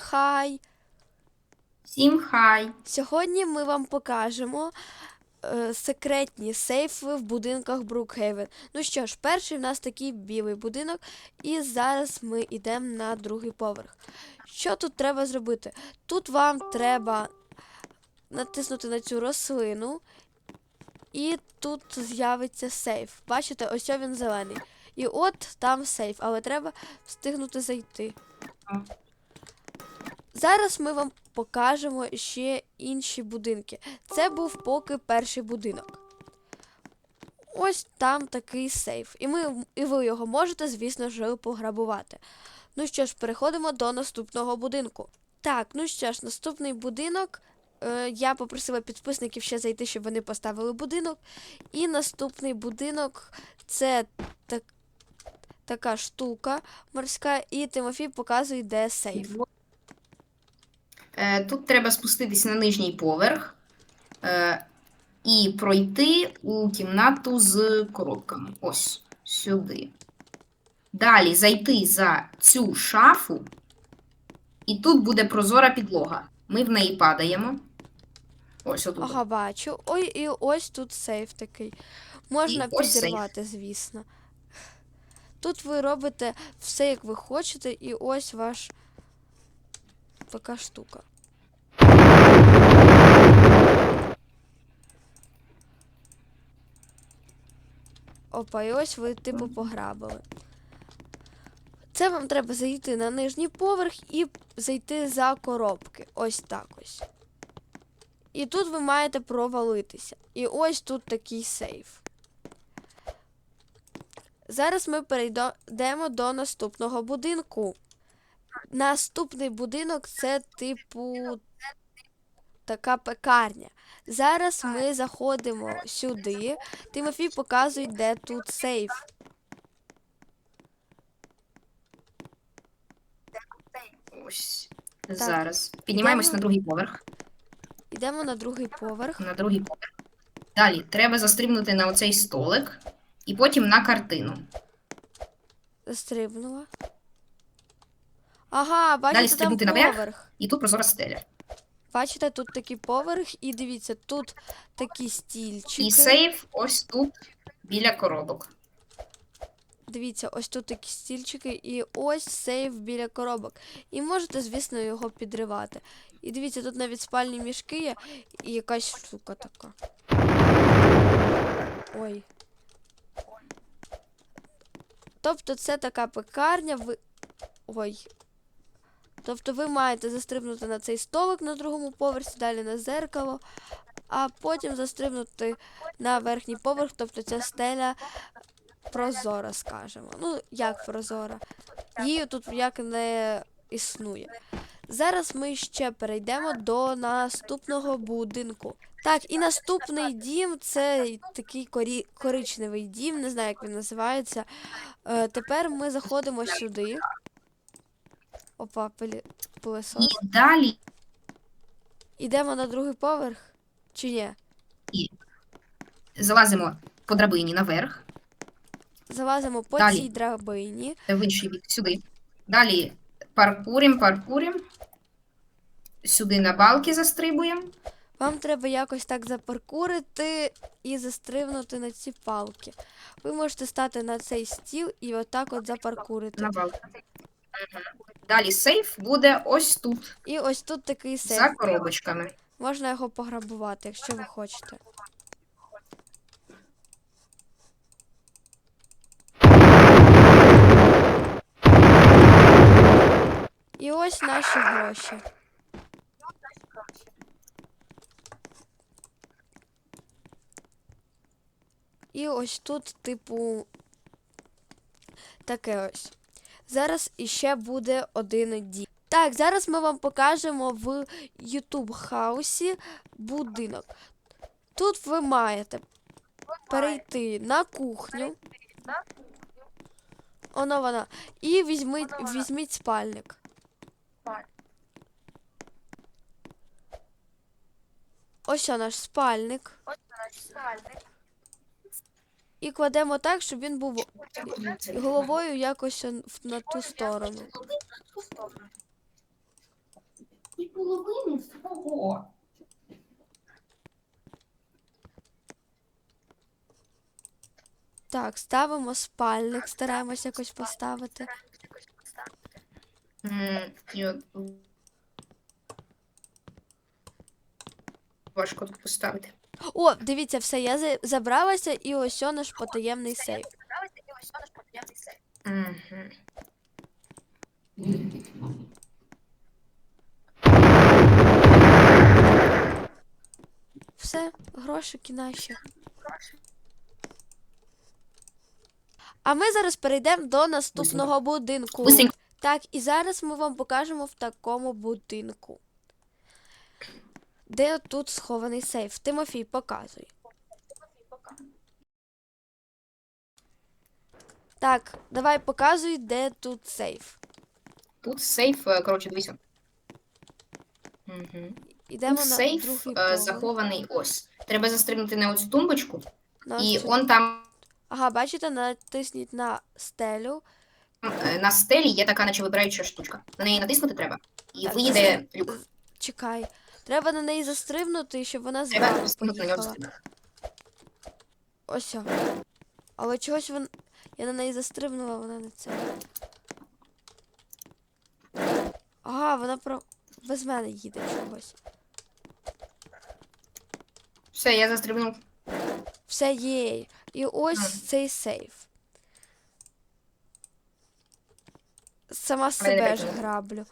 хай! Всім хай! Сьогодні ми вам покажемо е, секретні сейфи в будинках Брукхейвен. Ну що ж, перший в нас такий білий будинок, і зараз ми йдемо на другий поверх. Що тут треба зробити? Тут вам треба натиснути на цю рослину, і тут з'явиться сейф. Бачите, ось він зелений. І от там сейф, але треба встигнути зайти. Зараз ми вам покажемо ще інші будинки. Це був поки перший будинок. Ось там такий сейф. І, ми, і ви його можете, звісно ж, пограбувати. Ну що ж, переходимо до наступного будинку. Так, ну що ж, наступний будинок. Е, я попросила підписників ще зайти, щоб вони поставили будинок. І наступний будинок це так, така штука морська, і Тимофій показує, де сейф. Е, Тут треба спуститися на нижній поверх е, і пройти у кімнату з коробками. Ось сюди. Далі зайти за цю шафу, і тут буде прозора підлога. Ми в неї падаємо. Ось отут. Ага, бачу. Ой, і ось тут сейф такий. Можна І підірвати, звісно. Тут ви робите все, як ви хочете, і ось ваш така штука. Опа, і ось ви типу пограбили. Це вам треба зайти на нижній поверх і зайти за коробки. Ось так ось. І тут ви маєте провалитися. І ось тут такий сейф. Зараз ми перейдемо до наступного будинку. Наступний будинок це типу така пекарня. Зараз ми заходимо сюди. Тимофій показує, де тут сейф. Ось. Зараз. Піднімаємось Йдемо. на другий поверх. Йдемо на другий поверх. На другий поверх. Далі треба застрибнути на оцей столик і потім на картину. Застрибнула. Ага, бачите, там стрибнути наверх. поверх. І тут прозора стеля. Бачите, тут такий поверх, і дивіться, тут такі стільчики. І сейф ось тут біля коробок. Дивіться, ось тут такі стільчики, і ось сейф біля коробок. І можете, звісно, його підривати. І дивіться, тут навіть спальні мішки є і якась штука така. Ой. Тобто це така пекарня, ви. Ой. Тобто ви маєте застрибнути на цей столик на другому поверсі, далі на зеркало, а потім застрибнути на верхній поверх, тобто ця стеля прозора, скажемо. Ну, як прозора. Її тут як не існує. Зараз ми ще перейдемо до наступного будинку. Так, і наступний дім це такий корі... коричневий дім, не знаю, як він називається. Е, тепер ми заходимо сюди. Опа, пилі... пилосос. І далі Ідемо на другий поверх? Чи ні? залазимо по драбині наверх, Залазимо по Далі. цій драбині. в інший бік сюди. Далі паркурим, паркурим. Сюди на балки застрибуємо. Вам треба якось так запаркурити і застрибнути на ці палки. Ви можете стати на цей стіл і отак от запаркурити. На балки. Мгм. Далі сейф буде ось тут, І ось тут такий за сейф. коробочками. Можна його пограбувати, якщо ви хочете. І ось наші гроші. І ось тут, типу, таке ось. Зараз іще буде один дім. Так, зараз ми вам покажемо в YouTube хаусі будинок. Тут ви маєте перейти на кухню. Оно вона. І візьміть, візьміть спальник. Ось о наш спальник. І кладемо так, щоб він був головою якось на ту сторону. І половину свого. Так, ставимо спальник, стараємось якось поставити. М, і от Важко тут поставити. О, дивіться, все, я за- забралася, і ось о наш потаємний сейф. Мгм. Все, грошики наші. А ми зараз перейдемо до наступного будинку. Быстренько. Так, і зараз ми вам покажемо в такому будинку. Де тут схований сейф? Тимофій, показуй. Так, давай показуй, де тут сейф. Тут сейф, е, коротше, дивися. Угу. Ідемо Тут на сейф другий е, захований ось. Треба застрибнути на оцю тумбочку, На і цю- он там Ага, бачите, натисніть на стелю. е, на стелі є така, наче вибираюча штучка. На неї натиснути треба, і Так, виїде люк. Чекай. Треба на неї застрибнути, щоб вона з вами поїхала. Ось. Але чогось вон... я на неї застрибнула, вона не це. Ага, вона про. Без мене їде чогось. Все, я застрибнув. Все є. І ось Мгм. цей сейф. Сама себе ж граблю.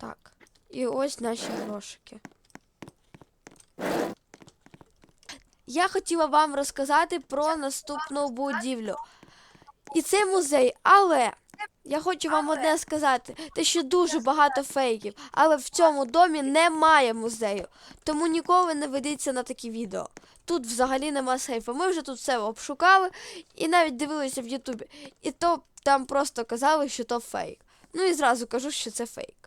Так. І ось наші грошики. Я хотіла вам розказати про наступну будівлю. І це музей, але я хочу вам одне сказати: те, що дуже багато фейків, але в цьому домі немає музею. Тому ніколи не ведіться на такі відео. Тут взагалі нема сейфу. Ми вже тут все обшукали і навіть дивилися в Ютубі. І то там просто казали, що то фейк. Ну і зразу кажу, що це фейк.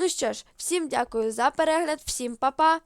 Ну що ж, всім дякую за перегляд, всім па-па!